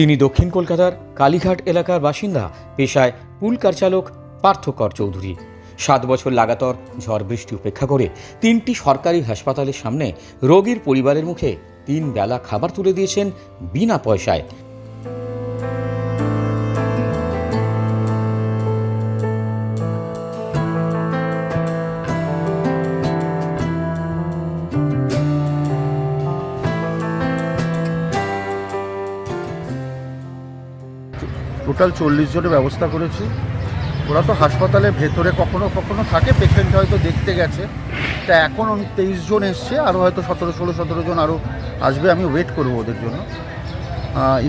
তিনি দক্ষিণ কলকাতার কালীঘাট এলাকার বাসিন্দা, পেশায় পুল কারচালক পার্থকর চৌধুরী। সাত বছর লাগাতার ঝড় বৃষ্টি উপেক্ষা করে তিনটি সরকারি হাসপাতালের সামনে রোগীর পরিবারের মুখে তিন বেলা খাবার তুলে দিয়েছেন বিনা পয়সায়। টোটাল চল্লিশ জনের ব্যবস্থা করেছি। ওরা তো হাসপাতালের ভেতরে কখনো কখনো থাকে পেশেন্ট হয়তো দেখতে গেছে। তা এখন আমি তেইশ জন এসছে আরও হয়তো সতেরো, ষোলো, সতেরো জন আরও আসবে, আমি ওয়েট করব ওদের জন্য।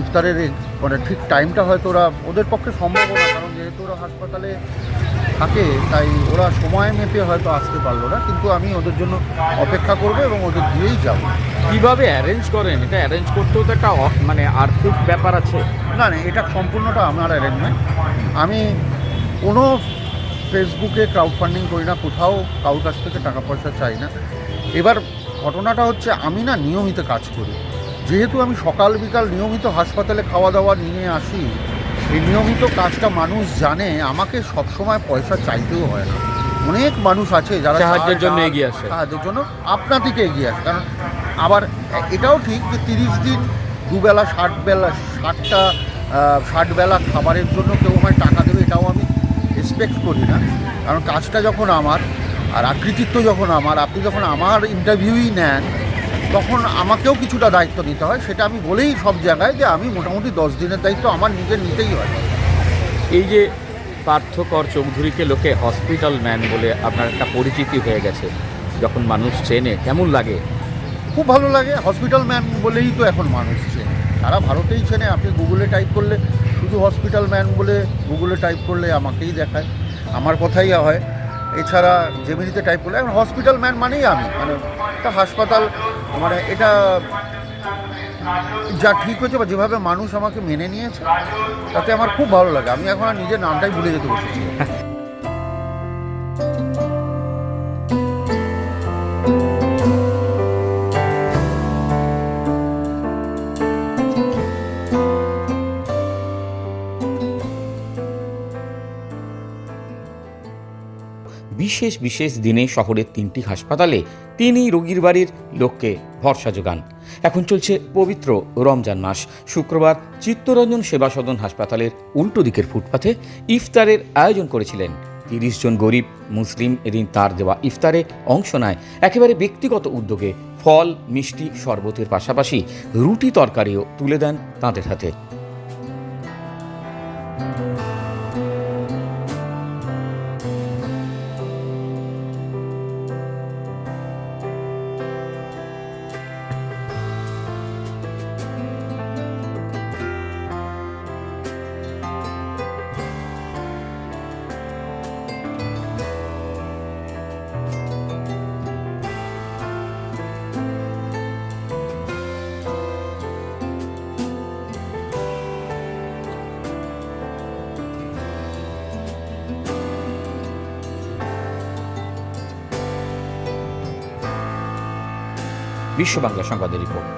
ইফতারের মানে ঠিক টাইমটা হয়তো ওরা ওদের পক্ষে সম্ভব না, কারণ যেহেতু ওরা হাসপাতালে থাকে তাই ওরা সময় মেপে হয়তো আসতে পারল না কিন্তু আমি ওদের জন্য অপেক্ষা করব এবং ওদের দিয়েই যাব। কীভাবে অ্যারেঞ্জ করেন? এটা অ্যারেঞ্জ করতেও তো একটা মানে আর্থিক ব্যাপার আছে। না না এটা সম্পূর্ণটা আমার অ্যারেঞ্জমেন্ট আমি কোনো ফেসবুকে ক্রাউড ফান্ডিং করি না কোথাও কারোর কাছ থেকে টাকা পয়সা চাই না। এবার ঘটনাটা হচ্ছে আমি না নিয়মিত কাজ করি। যেহেতু আমি সকাল বিকাল নিয়মিত হাসপাতালে খাওয়া দাওয়া নিয়ে আসি এই নিয়মিত কাজটা মানুষ জানে আমাকে সবসময় পয়সা চাইতেও হয় না। অনেক মানুষ আছে যারা সাহায্যের জন্য এগিয়ে আসে। সাহায্যের জন্য আপনা থেকে এগিয়ে আসে। কারণ আবার এটাও ঠিক যে তিরিশ দিন দুবেলা ষাট বেলা ষাটটা ষাট বেলা খাবারের জন্য কেউ আমায় টাকা দেবে এটাও আমি এক্সপেক্ট করি না। কারণ কাজটা যখন আমার আর আকৃতিত্ব যখন আমার আপনি যখন আমার ইন্টারভিউই নেন তখন আমাকেও কিছুটা দায়িত্ব নিতে হয় সেটা আমি বলেই সব জায়গায় যে আমি মোটামুটি দশ দিনের দায়িত্ব আমার নিজের নিতেই হয়। এই যে পার্থকর চৌধুরীকে লোকে হসপিটাল ম্যান বলে আপনার একটা পরিচিতি হয়ে গেছে যখন মানুষ চেনে কেমন লাগে? খুব ভালো লাগে হসপিটাল ম্যান বলেই তো এখন মানুষ চেনে। সারা ভারতেই চেনে আপনি গুগলে টাইপ করলে শুধু হসপিটাল ম্যান বলে গুগলে টাইপ করলে আমাকেই দেখায়। আমার কথাই হয় এছাড়া জেমিনিতে টাইপ করলে, এখন হসপিটাল ম্যান মানেই আমি। মানে একটা হাসপাতাল মানে এটা যা ঠিক হয়েছে বা যেভাবে মানুষ আমাকে মেনে নিয়েছে, তাতে আমার খুব ভালো লাগে। আমি এখন আর নিজের নামটাই ভুলে যেতে বসেছি। বিশেষ বিশেষ দিনে শহরের তিনটি হাসপাতালে তিনি রোগীর বাড়ির লোককে ভরসা যোগান। এখন চলছে পবিত্র রমজান মাস। শুক্রবার চিত্তরঞ্জন সেবা সদন হাসপাতালের উল্টো দিকের ফুটপাথে ইফতারের আয়োজন করেছিলেন। তিরিশ জন গরিব মুসলিম এদিন তার দেওয়া ইফতারে অংশ নেয়। একেবারে ব্যক্তিগত উদ্যোগে ফল, মিষ্টি, শরবতের পাশাপাশি রুটি তরকারিও তুলে দেন তাঁদের হাতে। বিশ্ব বাংলা সংবাদের রিপোর্ট।